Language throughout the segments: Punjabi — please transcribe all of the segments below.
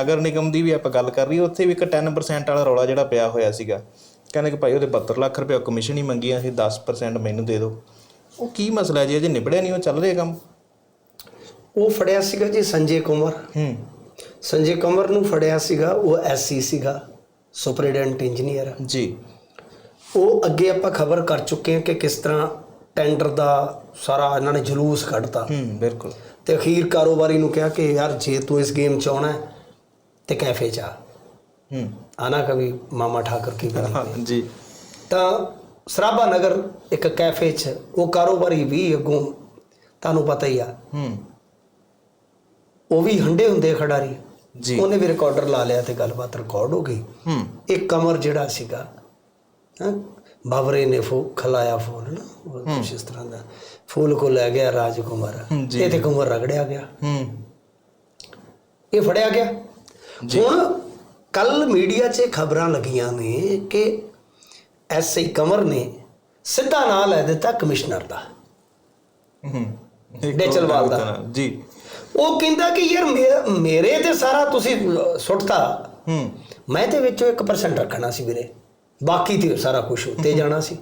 ਨਗਰ ਨਿਗਮ ਦੀ ਵੀ ਆਪਾਂ ਗੱਲ ਕਰ ਰਹੀ ਉੱਥੇ ਵੀ ਇੱਕ 10% ਵਾਲਾ ਰੌਲਾ ਜਿਹੜਾ ਪਿਆ ਹੋਇਆ ਸੀਗਾ। ਕਹਿੰਦੇ ਕਿ ਭਾਈ ਉਹਦੇ 72 ਲੱਖ ਰੁਪਏ ਕਮਿਸ਼ਨ ਹੀ ਮੰਗੀ ਆ ਸੀ 10% ਮੈਨੂੰ ਦੇ ਦਿਓ। ਉਹ ਕੀ ਮਸਲਾ ਜੀ ਅਜੇ ਨਿਬੜਿਆ ਨਹੀਂ ਉਹ ਚੱਲ ਰਿਹਾ ਕੰਮ? ਉਹ ਫੜਿਆ ਸੀਗਾ ਜੀ ਸੰਜੇ ਕੁਮਾਰ ਹੂੰ। ਸੰਜੇ ਕੁਮਾਰ ਨੂੰ ਫੜਿਆ ਸੀਗਾ ਉਹ ਐਸਸੀ ਸੀਗਾ ਸੁਪਰਡੈਂਟ ਇੰਜੀਨੀਅਰ। ਜੀ। ਉਹ ਅੱਗੇ ਆਪਾਂ ਖਬਰ ਕਰ ਚੁੱਕੇ ਹਾਂ ਕਿ ਕਿਸ ਤਰ੍ਹਾਂ ਟੈਂਡਰ ਦਾ ਸਾਰਾ ਇਹਨਾਂ ਨੇ ਜਲੂਸ ਕੱਢਤਾ। ਹੂੰ ਬਿਲਕੁਲ। ਤੇ ਅਖੀਰ ਕਾਰੋਬਾਰੀ ਨੂੰ ਕਿਹਾ ਕਿ ਯਾਰ ਜੇ ਤੂੰ ਇਸ ਗੇਮ ਚ ਆਉਣਾ ਹੈ ਤੇ ਕੈਫੇ ਚ ਆ ਹੂੰ। ਆਨਾ ਕभी ਮਾਮਾ ਠਾਕਰ ਕੀ ਕਰਾਂ ਜੀ। ਤਾਂ ਸਰਾਭਾ ਨਗਰ ਇੱਕ ਕੈਫੇ 'ਚ ਉਹ ਕਾਰੋਬਾਰੀ ਵੀ ਅੱਗੋਂ ਤੁਹਾਨੂੰ ਪਤਾ ਹੀ ਆ। ਹੂੰ। ਉਹ ਵੀ ਹੰਡੇ ਹੁੰਦੇ ਖਿਡਾਰੀ। ਜੀ। ਉਹਨੇ ਵੀ ਰਿਕਾਰਡਰ ਲਾ ਲਿਆ ਤੇ ਗੱਲਬਾਤ ਰਿਕਾਰਡ ਹੋ ਗਈ। ਹੂੰ। ਇੱਕ ਕਮਰ ਜਿਹੜਾ ਸੀਗਾ ਹਾਂ ਬਾਬਰੇ ਨੇ ਫੂ ਖਲਾਇਆ ਫੂਲ ਨਾ ਉਹ ਕੁਛ ਇਸ ਤਰ੍ਹਾਂ ਦਾ। ਫੂਲ ਕੋ ਲੈ ਗਿਆ ਰਾਜਕੁਮਾਰ। ਜੀ। ਇਹ ਤੇ ਕੁਮਾਰ ਰਗੜਿਆ ਗਿਆ। ਹੂੰ। ਇਹ ਫੜਿਆ ਗਿਆ। ਹੁਣ ਕੱਲ ਮੀਡੀਆ 'ਚ ਖਬਰਾਂ ਲੱਗੀਆਂ ਨੇ ਕਿ ਐਸਆਈ ਕਮਰ ਨੇ ਸਿੱਧਾ ਨਾਂ ਲੈ ਦਿੱਤਾ ਕਮਿਸ਼ਨਰ ਦਾ। ਹੂੰ ਡੇਚਲਵਾਲ ਦਾ। ਜੀ। ਉਹ ਕਹਿੰਦਾ ਕਿ ਯਾਰ ਮੇਰੇ ਤੇ ਸਾਰਾ ਤੁਸੀਂ ਸੁੱਟਤਾ। ਹੂੰ। ਮੈਂ ਤੇ ਵਿੱਚੋਂ 1% ਰੱਖਣਾ ਸੀ ਵੀਰੇ। ਬਾਕੀ ਤੇ ਸਾਰਾ ਕੁਝ ਉੱਤੇ ਜਾਣਾ ਸੀ।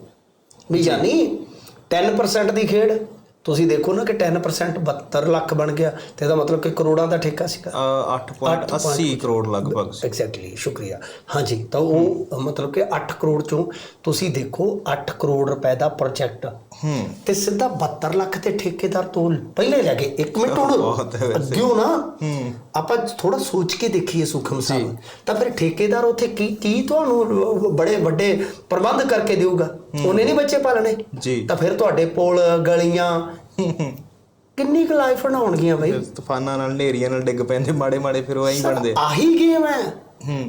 ਵੀ ਯਾਨੀ 10% ਦੀ ਖੇਡ। ਤੁਸੀਂ ਦੇਖੋ ਨਾ ਕਿ 10% 72 ਲੱਖ ਬਣ ਗਿਆ ਤੇ ਇਹਦਾ ਮਤਲਬ ਕਿ ਕਰੋੜਾਂ ਦਾ ਠੇਕਾ ਸੀਗਾ। 8.80 ਕਰੋੜ ਲਗਭਗ ਸੀ। ਐਗਜ਼ੈਕਟਲੀ ਸ਼ੁਕਰੀਆ। ਹਾਂਜੀ ਤਾਂ ਉਹ ਮਤਲਬ ਕਿ 8 ਕਰੋੜ ਚੋਂ ਤੁਸੀਂ ਦੇਖੋ 8 ਕਰੋੜ ਰੁਪਏ ਦਾ ਪ੍ਰੋਜੈਕਟ ਹੂੰ। ਤੇ ਸਿੱਧਾ 72 ਲੱਖ ਤੇ ਠੇਕੇਦਾਰ ਤੋਂ ਪਹਿਲੇ ਲੈ ਗਏ। ਇੱਕ ਮਿੰਟ ਬਹੁਤ ਹੈ ਹੁਣ। ਅੱਗਿਓ ਨਾ ਹੂੰ। ਆਪਾਂ ਥੋੜਾ ਸੋਚ ਕੇ ਦੇਖੀਏ ਸੁਖਮ ਸਾਹਿਬ ਤਾਂ ਫਿਰ ਠੇਕੇਦਾਰ ਉੱਥੇ ਕੀ ਕੀ ਤੁਹਾਨੂੰ ਬੜੇ ਵੱਡੇ ਪ੍ਰਬੰਧ ਕਰਕੇ ਦੇਊਗਾ? ਉਹਨੇ ਨਹੀਂ ਬੱਚੇ ਪਾਲਣੇ। ਜੀ। ਤਾਂ ਫਿਰ ਤੁਹਾਡੇ ਪੁਲ ਗਲੀਆਂ। ਕਿੰਨੀ ਕੁ ਲਾਈਫ ਬਣਾਉਣਗੀਆਂ ਬਈ? ਤੂਫਾਨਾਂ ਨਾਲ ਨੇਰੀਆਂ ਨਾਲ ਡਿੱਗ ਪੈਂਦੇ ਮਾੜੇ ਮਾੜੇ ਫਿਰ ਉਹ ਐਂ ਬਣਦੇ। ਆਹੀ ਗੇਮ ਹੈ।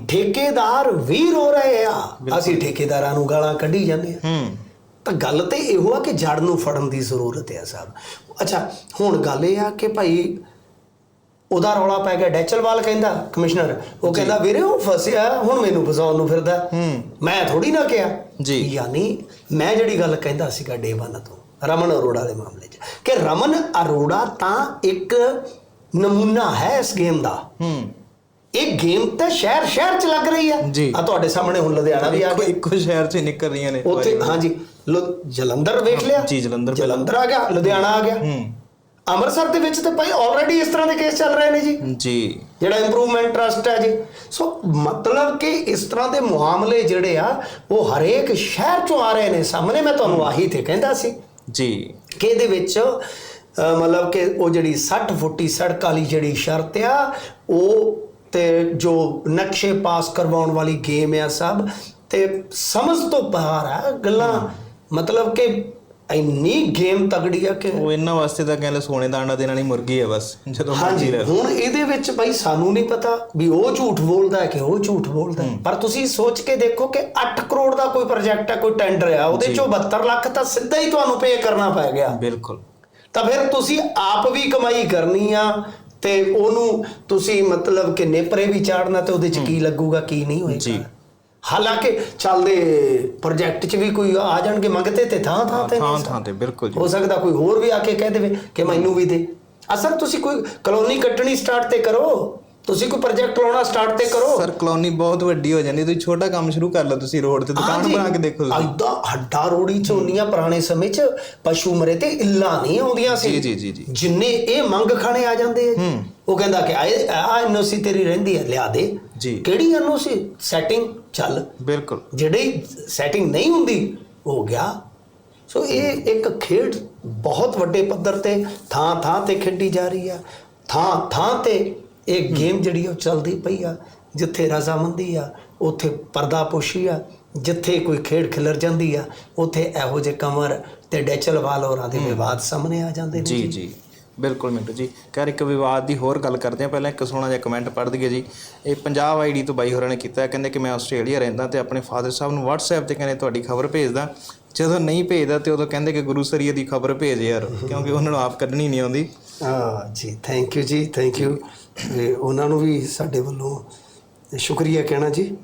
ਠੇਕੇਦਾਰ ਵੀ ਰੋ ਰਹੇ ਆ। ਅਸੀਂ ਠੇਕੇਦਾਰਾਂ ਨੂੰ ਗਾਲਾਂ ਕੱਢੀ ਜਾਂਦੇ ਆ। ਹੂੰ। ਤਾਂ ਗੱਲ ਤੇ ਇਹੋ ਆ ਕਿ ਜੜ ਨੂੰ ਫੜਨ ਦੀ ਜ਼ਰੂਰਤ ਹੈ ਸਾਹਿਬ ਅੱਛਾ ਹੁਣ ਗੱਲ ਇਹ ਆ ਕਿ ਭਾਈ ਉਹਦਾ ਰੌਲਾ ਪੈ ਗਿਆ ਡੈਚਲਵਾਲ ਕਹਿੰਦਾ ਕਮਿਸ਼ਨਰ ਉਹ ਕਹਿੰਦਾ ਵੀਰੇ ਉਹ ਫਸਿਆ ਹੁਣ ਮੈਨੂੰ ਫਸਾਉਣ ਨੂੰ ਫਿਰਦਾ ਹੂੰ। ਮੈਂ ਥੋੜੀ ਨਾ ਕਿਹਾ। ਜੀ। ਯਾਨੀ ਮੈਂ ਜਿਹੜੀ ਗੱਲ ਕਹਿੰਦਾ ਸੀਗਾ ਡੇ 1 ਤੋਂ ਰਮਨ ਅਰੋੜਾ ਦੇ ਮਾਮਲੇ 'ਚ ਕਿ ਰਮਨ ਅਰੋੜਾ ਤਾਂ ਇੱਕ ਨਮੂਨਾ ਹੈ ਇਸ ਗੇਮ ਦਾ। ਹੂੰ। ਇਹ ਗੇਮ ਤਾਂ ਸ਼ਹਿਰ ਸ਼ਹਿਰ 'ਚ ਲੱਗ ਰਹੀ ਆ। ਜੀ। ਆ ਤੁਹਾਡੇ ਸਾਹਮਣੇ ਹੁਣ ਲੁਧਿਆਣਾ ਵੀ ਆ ਗਿਆ। ਇੱਕੋ ਸ਼ਹਿਰ 'ਚ ਹੀ ਨਿਕਲ ਰਹੀਆਂ ਨੇ। ਉੱਥੇ ਹਾਂਜੀ ਲੁ- ਜਲੰਧਰ ਵੇਖ ਲਿਆ। ਜੀ, ਜਲੰਧਰ। ਜਲੰਧਰ ਆ ਗਿਆ ਲੁਧਿਆਣਾ ਆ ਗਿਆ। ਹੂੰ। ਅੰਮ੍ਰਿਤਸਰ ਦੇ ਵਿੱਚ ਤੇ ਭਾਈ ਆਲਰੇਡੀ ਇਸ ਤਰ੍ਹਾਂ ਦੇ ਕੇਸ ਚੱਲ ਰਹੇ ਨੇ ਜੀ। ਜੀ। ਜਿਹੜਾ ਇੰਪਰੂਵਮੈਂਟ ਟਰਸਟ ਹੈ ਜੀ। ਸੋ ਮਤਲਬ ਕਿ ਇਸ ਤਰ੍ਹਾਂ ਦੇ ਮੁਆਮਲੇ ਜਿਹੜੇ ਆ ਉਹ ਹਰੇਕ ਸ਼ਹਿਰ ਚੋਂ ਆ ਰਹੇ ਨੇ। ਸਾਹਮਣੇ ਮੈਂ ਤੁਹਾਨੂੰ ਆਹੀ ਤੇ ਕਹਿੰਦਾ ਸੀ ਜੀ। ਕਿ ਇਹਦੇ ਵਿੱਚ ਮਤਲਬ ਕਿ ਉਹ ਜਿਹੜੀ 60 ਫੁੱਟੀ ਸੜਕ ਵਾਲੀ ਜਿਹੜੀ ਸ਼ਰਤ ਆ ਉਹ ਤੇ ਜੋ ਨਕਸ਼ੇ ਪਾਸ ਕਰਵਾਉਣ ਵਾਲੀ ਗੇਮ ਆ ਸਭ ਤੇ ਸਮਝ ਤੋਂ ਬਾਹਰ ਆ ਗੱਲਾਂ। ਮਤਲਬ ਕਿ ਇੰਨੀ ਗੇਮ ਤਗੜੀ ਆ ਕਿ ਉਹ ਇਹਨਾਂ ਵਾਸਤੇ ਤਾਂ ਕਹਿੰਦੇ ਸੋਨੇ ਦਾ ਅੰਡਾ ਦੇਣ ਵਾਲੀ ਮੁਰਗੀ ਹੈ ਬਸ ਜਦੋਂ ਮਰਜ਼ੀ ਹਾਂਜੀ ਲੈ। ਹੁਣ ਇਹਦੇ ਵਿੱਚ ਭਾਈ ਸਾਨੂੰ ਨਹੀਂ ਪਤਾ ਵੀ ਉਹ ਝੂਠ ਬੋਲਦਾ ਹੈ ਕਿ ਉਹ ਝੂਠ ਬੋਲਦਾ ਹੈ। ਪਰ ਤੁਸੀਂ ਸੋਚ ਕੇ ਦੇਖੋ ਕਿ 8 ਕਰੋੜ ਦਾ ਕੋਈ ਪ੍ਰੋਜੈਕਟ ਹੈ ਕੋਈ ਟੈਂਡਰ ਹੈ ਉਹਦੇ ਚੋਂ 72 ਲੱਖ ਤਾਂ ਸਿੱਧਾ ਹੀ ਤੁਹਾਨੂੰ ਪੇ ਕਰਨਾ ਪੈ ਗਿਆ। ਬਿਲਕੁਲ। ਤਾਂ ਫਿਰ ਤੁਸੀਂ ਆਪ ਵੀ ਕਮਾਈ ਕਰਨੀ ਆ ਤੇ ਉਹਨੂੰ ਤੁਸੀਂ ਮਤਲਬ ਕਿ ਨੇਪਰੇ ਵੀ ਚਾੜਨਾ ਤੇ ਉਹਦੇ ਚ ਕੀ ਲੱਗੂਗਾ ਕੀ ਨਹੀਂ ਜੀ। ਹੋਏਗਾ ਹਾਲਾਂਕਿ ਚੱਲਦੇ ਪ੍ਰੋਜੈਕਟ 'ਚ ਵੀ ਕੋਈ ਆ ਜਾਣਗੇ ਮੰਗਤੇ ਤੇ ਥਾਂ ਥਾਂ ਤੇ ਥਾਂ ਥਾਂ ਤੇ ਬਿਲਕੁਲ ਜੀ। ਹੋ ਸਕਦਾ ਕੋਈ ਹੋਰ ਵੀ ਆ ਕੇ ਕਹਿ ਦੇਵੇ ਕਿ ਮੈਨੂੰ ਵੀ ਦੇ। ਅਸਰ ਤੁਸੀਂ ਕੋਈ ਕਲੋਨੀ ਕੱਟਣੀ ਸਟਾਰਟ ਤੇ ਕਰੋ ਤੁਸੀਂ ਕੋਈ ਪ੍ਰੋਜੈਕਟ ਲਾਉਣਾ ਸਟਾਰਟ ਤੇ ਕਰੋ। ਸਰ ਕਲੋਨੀ ਬਹੁਤ ਵੱਡੀ ਹੋ ਜਾਂਦੀ ਤੁਸੀਂ ਛੋਟਾ ਕੰਮ ਸ਼ੁਰੂ ਕਰ ਲਓ ਤੁਸੀਂ ਰੋਡ ਤੇ ਦੁਕਾਨ ਬਣਾ ਕੇ ਦੇਖੋ ਤੁਸੀਂ। ਹੱਡਾ ਰੋੜੀ ਚ ਹੁੰਦੀਆਂ ਪੁਰਾਣੇ ਸਮੇਂ ਚ ਪਸ਼ੂ ਮਰੇ ਤੇ ਇੱਲਾਂ ਨਹੀਂ ਆਉਂਦੀਆਂ ਸੀ। ਜੀ, ਜੀ, ਜੀ। ਜਿੰਨੇ ਇਹ ਮੰਗ ਖਾਣੇ ਆ ਜਾਂਦੇ ਆ। ਉਹ ਕਹਿੰਦਾ ਕਿ ਆ ਆ ਐਨਓਸੀ ਤੇਰੀ ਰਹਿੰਦੀ ਹੈ ਲਿਆ ਦੇ। ਜੀ। ਕਿਹੜੀ ਐਨਓਸੀ ਸੈਟਿੰਗ ਚੱਲ? ਬਿਲਕੁਲ। ਜਿਹੜੀ ਸੈਟਿੰਗ ਨਹੀਂ ਹੁੰਦੀ ਹੋ ਗਿਆ। ਸੋ ਇਹ ਇੱਕ ਖੇਡ ਬਹੁਤ ਵੱਡੇ ਪੱਧਰ ਤੇ ਥਾਂ ਥਾਂ ਤੇ ਖੇਡੀ ਜਾ ਰਹੀ ਆ। ਥਾਂ ਥਾਂ ਤੇ ਇਹ ਗੇਮ ਜਿਹੜੀ ਉਹ ਚੱਲਦੀ ਪਈ ਆ। ਜਿੱਥੇ ਰਜ਼ਾਮੰਦੀ ਆ ਉੱਥੇ ਪਰਦਾਪੋਸ਼ੀ ਆ। ਜਿੱਥੇ ਕੋਈ ਖੇਡ ਖਿਲਰ ਜਾਂਦੀ ਆ ਉੱਥੇ ਇਹੋ ਜਿਹੇ ਕਮਰ ਤੇ ਡੈਚਲਵਾਲ ਹੋਰਾਂ ਦੇ ਵਿਵਾਦ ਸਾਹਮਣੇ ਆ ਜਾਂਦੇ ਨੇ ਜੀ। ਜੀ। ਬਿਲਕੁਲ ਮਿੰਟੂ ਜੀ। ਖੈਰ, ਇੱਕ ਵਿਵਾਦ ਦੀ ਹੋਰ ਗੱਲ ਕਰਦੇ ਆ ਪਹਿਲਾਂ ਇੱਕ ਸੋਹਣਾ ਜਿਹਾ ਕਮੈਂਟ ਪੜ੍ਹ ਦਈਏ ਜੀ। ਇਹ ਪੰਜਾਬ ਆਈਡੀ ਤੋਂ ਬਾਈ ਹੋਰਾਂ ਨੇ ਕੀਤਾ ਕਹਿੰਦੇ ਕਿ ਮੈਂ ਆਸਟ੍ਰੇਲੀਆ ਰਹਿੰਦਾ ਤੇ ਆਪਣੇ ਫਾਦਰ ਸਾਹਿਬ ਨੂੰ WhatsApp ਤੇ ਕਹਿੰਦੇ ਤੁਹਾਡੀ ਖਬਰ ਭੇਜਦਾ। ਜਦੋਂ ਨਹੀਂ ਭੇਜਦਾ ਤੇ ਉਦੋਂ ਕਹਿੰਦੇ ਕਿ ਗੁਰੂ ਸਰੀਏ ਦੀ ਖਬਰ ਭੇਜ ਯਾਰ, ਕਿਉਂਕਿ ਉਹਨਾਂ ਨੂੰ ਆਪ ਕੱਢਣੀ ਨਹੀਂ ਆਉਂਦੀ। ਹਾਂ ਜੀ ਥੈਂਕ ਯੂ ਜੀ ਥੈਂਕ ਯੂ ਉਹਨਾਂ ਨੂੰ ਵੀ ਸਾਡੇ ਵੱਲੋਂ ਸ਼ੁਕਰੀਆ ਕਹਿਣਾ ਜੀ।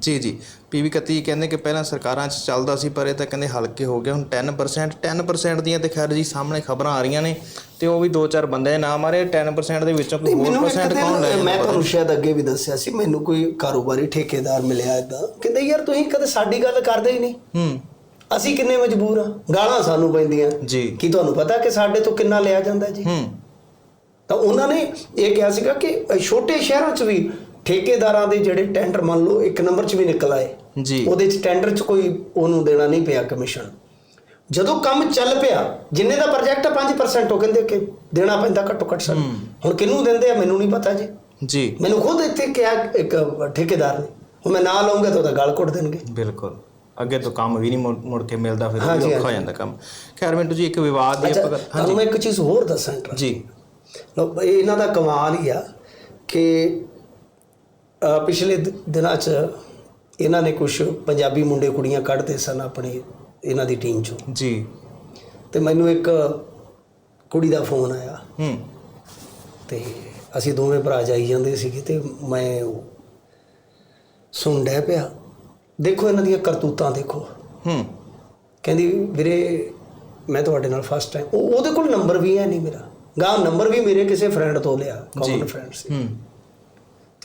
ਜੀ ਜੀ। ਪੀਵੀ 31 ਕਹਿੰਦੇ ਕਿ ਪਹਿਲਾਂ ਸਰਕਾਰਾਂ 'ਚ ਚੱਲਦਾ ਸੀ ਪਰ ਇਹ ਤਾਂ ਕਹਿੰਦੇ ਹਲਕੇ ਹੋ ਗਿਆ ਹੁਣ 10% 10% ਦੀਆਂ ਤੇ ਖੈਰ ਜੀ ਸਾਹਮਣੇ ਖਬਰਾਂ ਆ ਰਹੀਆਂ ਨੇ ਤੇ ਉਹ ਵੀ ਦੋ ਚਾਰ ਬੰਦੇ ਦੇ ਨਾਮ ਆ ਰਹੇ। 10% ਦੇ ਵਿੱਚੋਂ ਕੋਈ ਹੋਰ ਪਰਸੈਂਟ ਕੌਣ ਲੈ ਮੈਂ ਤੁਹਾਨੂੰ ਸ਼ਾਇਦ ਅੱਗੇ ਵੀ ਦੱਸਿਆ ਸੀ ਮੈਨੂੰ ਕੋਈ ਕਾਰੋਬਾਰੀ ਠੇਕੇਦਾਰ ਮਿਲਿਆ ਇਦਾਂ ਕਹਿੰਦੇ ਯਾਰ ਤੁਸੀਂ ਕਦੇ ਸਾਡੀ ਗੱਲ ਕਰਦੇ ਹੀ ਨਹੀਂ। ਹੂੰ। ਅਸੀਂ ਕਿੰਨੇ ਮਜਬੂਰ ਆ? ਗਾਲਾਂ ਸਾਨੂੰ ਪੈਂਦੀਆਂ। ਜੀ। ਕੀ ਤੁਹਾਨੂੰ ਪਤਾ ਕਿ ਸਾਡੇ ਤੋਂ ਕਿੰਨਾ ਲਿਆ ਜਾਂਦਾ ਜੀ? ਹੂੰ। ਤਾਂ ਉਹਨਾਂ ਨੇ ਇਹ ਕਿਹਾ ਸੀਗਾ ਕਿ ਛੋਟੇ ਸ਼ਹਿਰਾਂ 'ਚ ਵੀ ਠੇਕੇਦਾਰਾਂ ਦੇ ਜਿਹੜੇ ਟੈਂਡਰ ਮੰਨ ਲਓ ਇੱਕ ਨੰਬਰ 'ਚ ਵੀ ਨਿਕਲ ਆਏ। ਜੀ। ਉਹਦੇ 'ਚ ਟੈਂਡਰ 'ਚ ਕੋਈ ਉਹਨੂੰ ਦੇਣਾ ਨਹੀਂ ਪਿਆ ਕਮਿਸ਼ਨ। ਜਦੋਂ ਕੰਮ ਚੱਲ ਪਿਆ ਜਿੰਨੇ ਦਾ ਪ੍ਰੋਜੈਕਟ 5% ਉਹ ਕਹਿੰਦੇ ਕਿ ਦੇਣਾ ਪੈਂਦਾ ਘੱਟੋ ਘੱਟ ਸਰ। ਹੁਣ ਕਿਹਨੂੰ ਦਿੰਦੇ ਆ ਮੈਨੂੰ ਨਹੀਂ ਪਤਾ ਜੀ। ਜੀ। ਮੈਨੂੰ ਖੁਦ ਇੱਥੇ ਕਿਹਾ ਇੱਕ ਠੇਕੇਦਾਰ ਨੇ ਹੁਣ ਮੈਂ ਨਾਂ ਲਵਾਂਗਾ ਤਾਂ ਉਹਦਾ ਗਲ ਘੁੱਟ ਦੇਣਗੇ। ਬਿਲਕੁਲ। ਅੱਗੇ ਤੋਂ ਕੰਮ ਵੀ ਨਹੀਂ ਮੁੜ ਕੇ ਮਿਲਦਾ ਫਿਰ ਉਹ ਹਾਂਜੀ, ਔਖਾ ਹੋ ਹਾਂਜੀ। ਜਾਂਦਾ ਕੰਮ। ਖੈਰ ਮਿੰਟੂ ਜੀ ਇੱਕ ਵਿਵਾਦ ਦੀ ਆਪਾਂ ਤੁਹਾਨੂੰ ਮੈਂ ਇੱਕ ਚੀਜ਼ ਹੋਰ ਦੱਸਾਂ ਜੀ। ਇਹ ਇਹਨਾਂ ਦਾ ਕਮਾਲ ਹੀ ਆ ਕਿ ਪਿਛਲੇ ਦਿਨਾਂ 'ਚ ਇਹਨਾਂ ਨੇ ਕੁਝ ਪੰਜਾਬੀ ਮੁੰਡੇ ਕੁੜੀਆਂ ਕੱਢਦੇ ਸਨ ਆਪਣੀ ਇਹਨਾਂ ਦੀ ਟੀਮ 'ਚੋਂ। ਜੀ। ਤੇ ਮੈਨੂੰ ਇੱਕ ਕੁੜੀ ਦਾ ਫੋਨ ਆਇਆ। ਹੂੰ। ਤੇ ਅਸੀਂ ਦੋਵੇਂ ਭਰਾ ਜਾਈ ਜਾਂਦੇ ਸੀਗੇ ਤੇ ਮੈਂ ਸੁਣ ਡਿਆ ਪਿਆ। ਦੇਖੋ ਇਹਨਾਂ ਦੀਆਂ ਕਰਤੂਤਾਂ ਦੇਖੋ। ਹੂੰ। ਕਹਿੰਦੀ ਵੀਰੇ ਮੈਂ ਤੁਹਾਡੇ ਨਾਲ ਫਸਟ ਟਾਈਮ ਉਹਦੇ ਕੋਲ ਨੰਬਰ ਵੀ ਹੈ ਨਹੀਂ ਮੇਰਾ। ਗਾਂ ਨੰਬਰ ਵੀ ਮੇਰੇ ਕਿਸੇ ਫਰੈਂਡ ਤੋਂ ਲਿਆ ਕਾਮਨ ਫਰੈਂਡ ਸੀ। ਹੂੰ।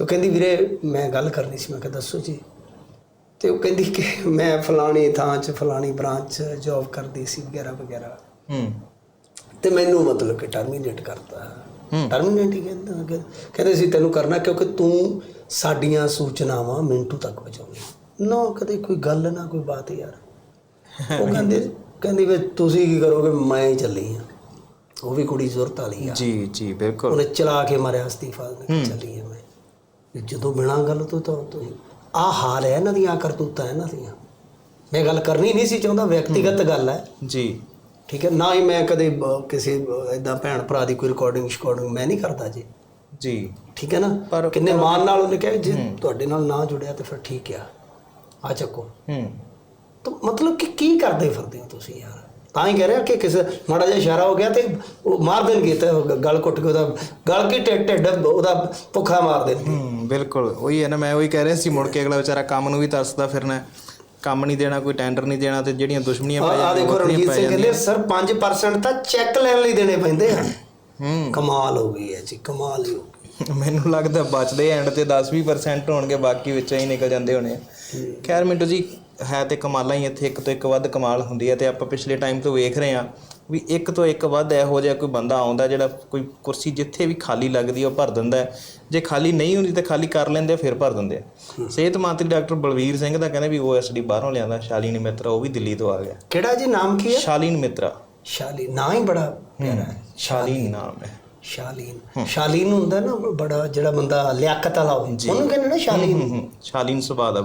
ਤੇ ਉਹ ਕਹਿੰਦੀ ਵੀਰੇ ਮੈਂ ਗੱਲ ਕਰਨੀ ਸੀ ਮੈਂ ਕਿਹਾ ਦੱਸੋ ਜੀ। ਤੇ ਉਹ ਕਹਿੰਦੀ ਕਿ ਮੈਂ ਫਲਾਣੀ ਥਾਂ 'ਚ ਫਲਾਣੀ ਬ੍ਰਾਂਚ 'ਚ ਜੌਬ ਕਰਦੀ ਸੀ ਵਗੈਰਾ ਵਗੈਰਾ। ਹੂੰ। ਤੇ ਮੈਨੂੰ ਮਤਲਬ ਕਿ ਟਰਮੀਨੇਟ ਕਰਤਾ। ਹੂੰ। ਟਰਮੀਨੇਟ ਹੀ ਕਹਿੰਦਾ ਕਹਿੰਦੇ ਸੀ ਤੈਨੂੰ ਕਰਨਾ ਕਿਉਂਕਿ ਤੂੰ ਸਾਡੀਆਂ ਸੂਚਨਾਵਾਂ ਮਿੰਟੂ ਤੱਕ ਪਹੁੰਚਾਉਣੀ ਨਾ ਕਦੇ ਕੋਈ ਗੱਲ ਨਾ ਕੋਈ ਬਾਤ ਯਾਰ। ਉਹ ਕਹਿੰਦੇ ਕਹਿੰਦੀ ਵੀ ਤੁਸੀਂ ਕੀ ਕਰੋਗੇ ਮੈਂ ਹੀ ਚੱਲੀ ਆ। ਉਹ ਵੀ ਕੁੜੀ ਜ਼ੁਰਤ ਵਾਲੀ ਆ। ਜੀ ਜੀ ਬਿਲਕੁਲ। ਉਹਨੇ ਚਲਾ ਕੇ ਮਾਰਿਆ ਅਸਤੀਫਾ ਦੇ ਚੱਲੀ ਆ ਮੈਂ। ਜਦੋਂ ਬਿਨਾਂ ਗੱਲ ਤੋਂ ਤਾਂ ਤੁਸੀਂ ਆ ਹਾਲ ਹੈ ਇਹਨਾਂ ਦੀਆਂ ਕਰਤੂਤਾਂ ਇਹਨਾਂ ਦੀਆਂ। ਮੈਂ ਗੱਲ ਕਰਨੀ ਨਹੀਂ ਸੀ ਚਾਹੁੰਦਾ ਵਿਅਕਤੀਗਤ ਗੱਲ ਹੈ। ਜੀ। ਠੀਕ ਹੈ ਨਾ ਹੀ ਮੈਂ ਕਦੇ ਕਿਸੇ ਇਦਾਂ ਭੈਣ ਭਰਾ ਦੀ ਕੋਈ ਰਿਕਾਰਡਿੰਗ ਸ਼ਿਕਾਰਡਿੰਗ ਮੈਂ ਨਹੀਂ ਕਰਦਾ ਜੀ। ਜੀ। ਠੀਕ ਹੈ ਨਾ? ਪਰ- ਕਿੰਨੇ ਮਾਨ ਨਾਲ ਉਹਨੇ ਕਿਹਾ ਜੇ ਤੁਹਾਡੇ ਨਾਲ ਨਾ ਜੁੜਿਆ ਤਾਂ ਫਿਰ ਠੀਕ ਆ। ਆ ਚੱਕੋ। ਹੂੰ। ਤਾਂ ਮਤਲਬ ਕਿ ਕੀ ਕਰਦੇ ਫਿਰਦੇ ਹੋ ਤੁਸੀਂ ਯਾਰ? ਤਾਂ ਹੀ ਕਹਿ ਰਿਹਾ ਕਿ ਕਿਸੇ ਮਾੜਾ ਜਿਹਾ ਇਸ਼ਾਰਾ ਹੋ ਗਿਆ ਤੇ ਉਹ ਮਾਰ ਦੇਣਗੇ ਤੇ ਗਲ ਘੁੱਟ ਕੇ ਉਹਦਾ ਗਲ ਕੀ ਢਿੱਡ ਢਿੱਡ ਉਹਦਾ ਭੁੱਖਾ ਮਾਰ ਦੇਣਗੇ। ਹੂੰ ਬਿਲਕੁਲ। ਉਹੀ ਹੈ ਨਾ ਮੈਂ ਉਹੀ ਕਹਿ ਰਿਹਾ ਸੀ ਮੁੜ ਕੇ ਅਗਲਾ ਵਿਚਾਰਾ ਕੰਮ ਨੂੰ ਵੀ ਤਰਸਦਾ ਫਿਰਨਾ। ਕੰਮ ਨਹੀਂ ਦੇਣਾ ਕੋਈ ਟੈਂਡਰ ਨਹੀਂ ਦੇਣਾ ਤੇ ਜਿਹੜੀਆਂ ਦੁਸ਼ਮਣੀਆਂ ਪੈ ਆ ਜਾਂਦੀਆਂ ਦੇਖੋ ਵੱਖਰੀਆਂ ਰਣਜੀਤ ਸਿੰਘ ਕਹਿੰਦੇ ਸਰ 5% ਤਾਂ ਚੈੱਕ ਲੈਣ ਲਈ ਦੇਣੇ ਪੈਂਦੇ ਆ ਹੂੰ। ਕਮਾਲ ਹੋ ਗਈ ਹੈ ਜੀ ਕਮਾਲ ਹੀ ਹੋ ਗਈ। ਮੈਨੂੰ ਲੱਗਦਾ ਬਚਦੇ ਐਂਡ ਤੇ 10-20% ਹੋਣਗੇ ਬਾਕੀ ਵਿੱਚੋਂ ਹੀ ਨਿਕਲ ਜਾਂਦੇ ਹੋਣੇ ਆ। ਖੈਰ ਮਿੰਟੂ ਜੀ ਹੈ ਤੇ ਕਮਾਲਾਂ ਹੀ ਇੱਥੇ ਇੱਕ ਤੋਂ ਇੱਕ ਵੱਧ ਕਮਾਲ ਹੁੰਦੀ ਹੈ ਤੇ ਆਪਾਂ ਪਿਛਲੇ ਟਾਈਮ ਤੋਂ ਵੇਖ ਰਹੇ ਹਾਂ ਵੀ ਇੱਕ ਤੋਂ ਇੱਕ ਵੱਧ ਇਹੋ ਜਿਹਾ ਕੋਈ ਬੰਦਾ ਆਉਂਦਾ ਜਿਹੜਾ ਕੋਈ ਕੁਰਸੀ ਜਿੱਥੇ ਵੀ ਖਾਲੀ ਲੱਗਦੀ ਉਹ ਭਰ ਦਿੰਦਾ। ਜੇ ਖਾਲੀ ਨਹੀਂ ਹੁੰਦੀ ਤਾਂ ਖਾਲੀ ਕਰ ਲੈਂਦੇ ਫਿਰ ਭਰ ਦਿੰਦੇ ਆ। ਸਿਹਤ ਮੰਤਰੀ ਡਾਕਟਰ ਬਲਵੀਰ ਸਿੰਘ ਦਾ ਕਹਿੰਦੇ ਵੀ ਓਐਸਡੀ ਬਾਹਰੋਂ ਲਿਆਂਦਾ ਸ਼ਾਲੀਨ ਮਿੱਤਰਾ ਉਹ ਵੀ ਦਿੱਲੀ ਤੋਂ ਆ ਗਿਆ। ਕਿਹੜਾ ਜੀ ਨਾਮ ਕੀ ਹੈ? ਸ਼ਾਲੀਨ ਮਿੱਤਰਾ। ਸ਼ਾਲੀ ਨਾਂ ਹੀ ਬੜਾ ਪਿਆਰਾ ਹੈ ਸ਼ਾਲੀਨ ਨਾਮ ਹੈ। ਸ਼ਾਲੀਨ। ਸ਼ਾਲੀਨ ਹੁੰਦਾ ਨਾ ਬੜਾ ਜਿਹੜਾ ਬੰਦਾ ਲਿਆਕਤ ਵਾਲਾ ਉਹਨੂੰ ਕਹਿੰਦੇ ਨਾ ਸ਼ਾਲੀਨ। ਸ਼ਾਲੀਨ ਸੁਭਾਅ ਦਾ